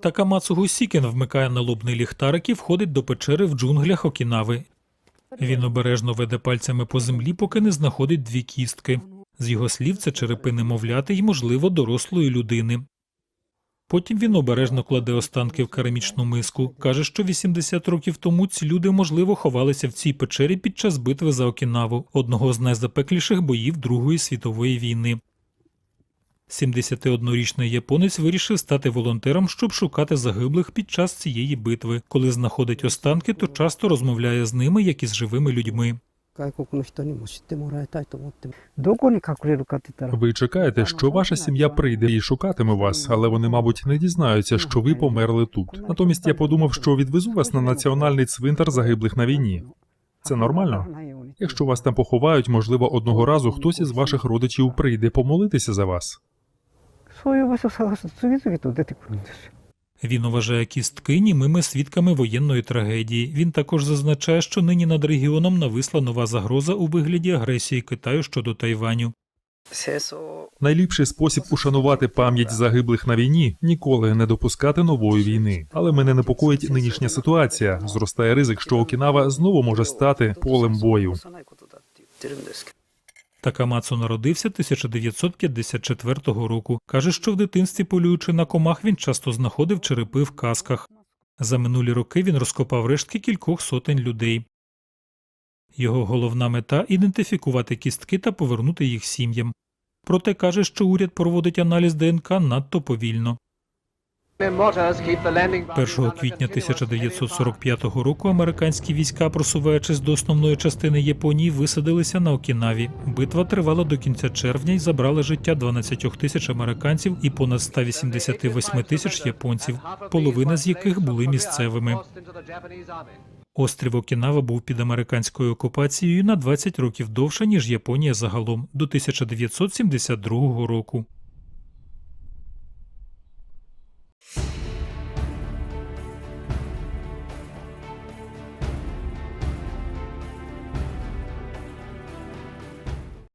Такамацу Гусікен вмикає налобний ліхтарик і входить до печери в джунглях Окінави. Він обережно веде пальцями по землі, поки не знаходить дві кістки. З його слів, це черепи немовляти й, можливо, дорослої людини. Потім він обережно кладе останки в керамічну миску. Каже, що 80 років тому ці люди, можливо, ховалися в цій печері під час битви за Окінаву, одного з найзапекліших боїв Другої світової війни. 71-річний японець вирішив стати волонтером, щоб шукати загиблих під час цієї битви. Коли знаходить останки, то часто розмовляє з ними, як і з живими людьми. Ви чекаєте, що ваша сім'я прийде і шукатиме вас, але вони, мабуть, не дізнаються, що ви померли тут. Натомість я подумав, що відвезу вас на національний цвинтар загиблих на війні. Це нормально. Якщо вас там поховають, можливо, одного разу хтось із ваших родичів прийде помолитися за вас. そういう場所を探すと次々と出てくるんですよ Він вважає кістки німими свідками воєнної трагедії. Він також зазначає, що нині над регіоном нависла нова загроза у вигляді агресії Китаю щодо Тайваню. 清掃 Найліпший спосіб ушанувати пам'ять загиблих на війні ніколи не допускати нової війни. Але мене непокоїть нинішня ситуація. Зростає ризик, що Окінава знову може стати полем бою. Такамацу народився 1954 року. Каже, що в дитинстві, полюючи на комах, він часто знаходив черепи в касках. За минулі роки він розкопав рештки кількох сотень людей. Його головна мета ідентифікувати кістки та повернути їх сім'ям. Проте каже, що уряд проводить аналіз ДНК надто повільно. 1 квітня 1945 року американські війська, просуваючись до основної частини Японії, висадилися на Окінаві. Битва тривала до кінця червня і забрала життя 12 тисяч американців і понад 188 тисяч японців, половина з яких були місцевими. Острів Окінава був під американською окупацією на 20 років довше, ніж Японія загалом, до 1972 року.